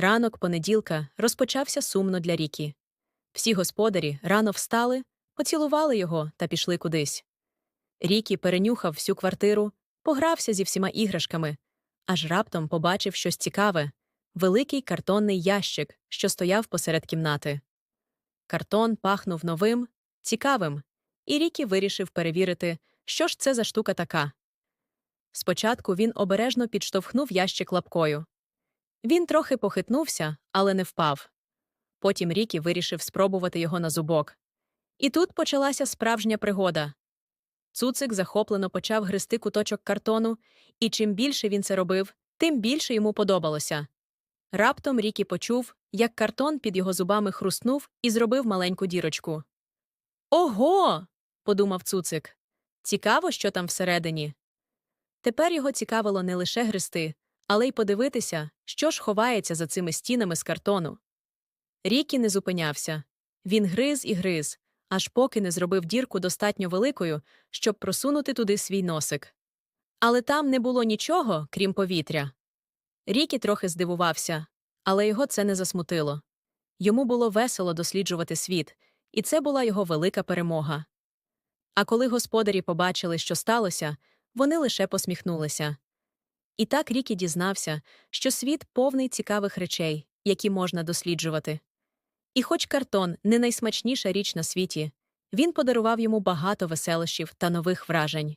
Ранок понеділка розпочався сумно для Рікі. Всі господарі рано встали, поцілували його та пішли кудись. Рікі перенюхав всю квартиру, погрався зі всіма іграшками, аж раптом побачив щось цікаве великий картонний ящик, що стояв посеред кімнати. Картон пахнув новим, цікавим, і Рікі вирішив перевірити, що ж це за штука така. Спочатку він обережно підштовхнув ящик лапкою. Він трохи похитнувся, але не впав. Потім Рікі вирішив спробувати його на зубок. І тут почалася справжня пригода. Цуцик захоплено почав гризти куточок картону, і чим більше він це робив, тим більше йому подобалося. Раптом Рікі почув, як картон під його зубами хруснув і зробив маленьку дірочку. Ого. подумав цуцик. Цікаво, що там всередині. Тепер його цікавило не лише гристи, але й подивитися, що ж ховається за цими стінами з картону. Рікі не зупинявся. Він гриз і гриз, аж поки не зробив дірку достатньо великою, щоб просунути туди свій носик. Але там не було нічого, крім повітря. Рікі трохи здивувався, але його це не засмутило. Йому було весело досліджувати світ, і це була його велика перемога. А коли господарі побачили, що сталося, вони лише посміхнулися. І так Рікі дізнався, що світ повний цікавих речей, які можна досліджувати. І хоч картон не найсмачніша річ на світі, він подарував йому багато веселощів та нових вражень.